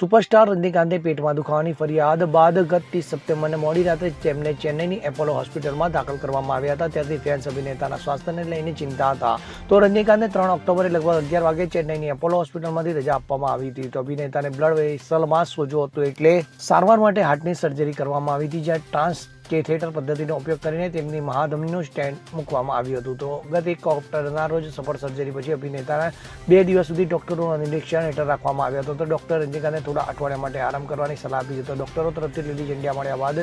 Superstar રજનીકાંતે પેટમાં દુખાવાની ફરિયાદ બાદ ગત ત્રીસ સપ્ટેમ્બરને મોડી રાત્રે તેમને ચેન્નઈની એપોલો હોસ્પિટલમાં દાખલ કરવામાં આવ્યા હતા. ત્યારથી ફેન્સ અભિનેતાના સ્વાસ્થ્યને લઈને ચિંતા હતા. તો રજનીકાંતને ત્રણ ઓક્ટોબરે લગભગ અગિયાર વાગે ચેન્નઈની એપોલો હોસ્પિટલમાંથી રજા આપવામાં આવી હતી. તો અભિનેતાને બ્લડ વેસલમાં સોજો હતો એટલે સારવાર માટે હાર્ટની સર્જરી કરવામાં આવી હતી, જ્યાં ટ્રાન્સ કેથેટર પદ્ધતિનો ઉપયોગ કરીને તેમની મહાધમનીનું સ્ટેન્ડ મૂકવામાં આવ્યું હતું. તો ગત એક ઓક્ટોબરના રોજ સફળ સર્જરી પછી અભિનેતાને બે દિવસ સુધી ડૉક્ટરોનું નિરીક્ષણ હેઠળ રાખવામાં આવ્યો હતો. તો ડૉક્ટર રજનીકાંતને થોડા અઠવાડિયા માટે આરામ કરવાની સલાહ આપી હતી તો ડોક્ટરો તરફથી લીલી ઝંડિયા મળ્યા બાદ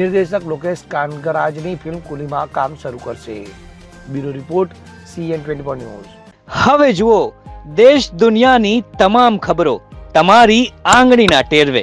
નિર્દેશક લોકેશ કાનગરાજની ફિલ્મ કુલીમાં કામ શરૂ કરશે. Bureau report, CN twenty four news. હવે જુઓ, દેશ દુનિયાની તમામ ખબરો તમારી આંગળીના ટેરવે.